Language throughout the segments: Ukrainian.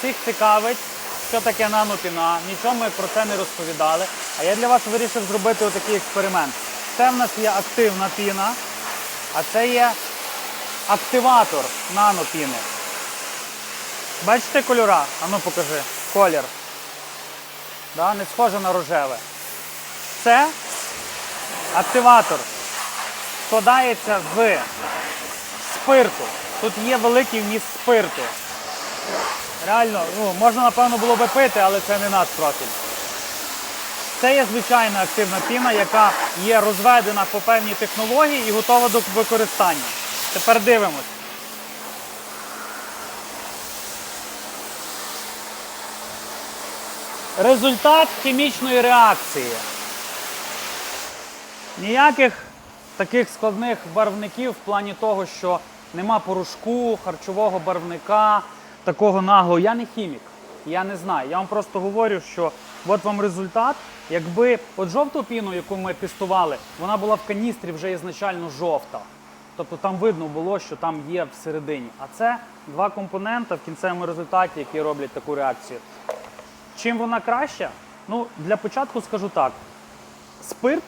всіх цікавить, що таке нанопіна. Нічого ми про це не розповідали. А я для вас вирішив зробити отакий експеримент. Це в нас є активна піна, а це є активатор нанопіни. Бачите кольора? Ану покажи. Колір. Да, не схоже на рожеве. Це активатор складається з спирту. Тут є великий вміст спирту. Реально, ну, можна, напевно, було би пити, але це не наш профіль. Це є звичайна активна піна, яка є розведена по певній технології і готова до використання. Тепер дивимось. Результат хімічної реакції. Ніяких таких складних барвників в плані того, що нема порошку, харчового барвника, такого наглого. Я не хімік, я не знаю. Я вам просто говорю, що от вам результат. Якби от жовту піну, яку ми тестували, вона була в каністрі вже ізначально жовта. Тобто там видно було, що там є всередині. А це два компонента в кінцевому результаті, які роблять таку реакцію. Чим вона краща? Ну, для початку скажу так: спирт,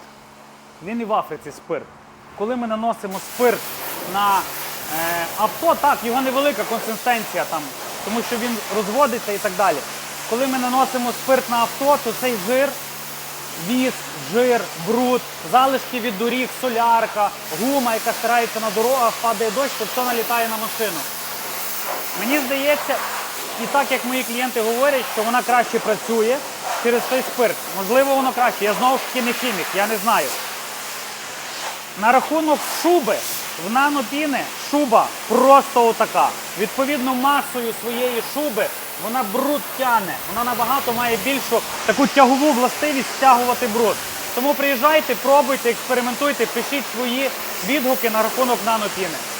він і в Африці спирт. Коли ми наносимо спирт на е, авто, так, його невелика консистенція там, тому що він розводиться і так далі. Коли ми наносимо спирт на авто, то цей жир, віск, жир, бруд, залишки від доріг, солярка, гума, яка стирається на дорогах, падає дощ, то все налітає на машину. Мені здається, і так як мої клієнти говорять, що вона краще працює через той спирт. Можливо, воно краще. Я знову ж таки не хімік, я не знаю. На рахунок шуби в нанопіни шуба просто отака. Відповідно, масою своєї шуби вона бруд тяне. Вона набагато має більшу таку тягову властивість стягувати бруд. Тому приїжджайте, пробуйте, експериментуйте, пишіть свої відгуки на рахунок нанопіни.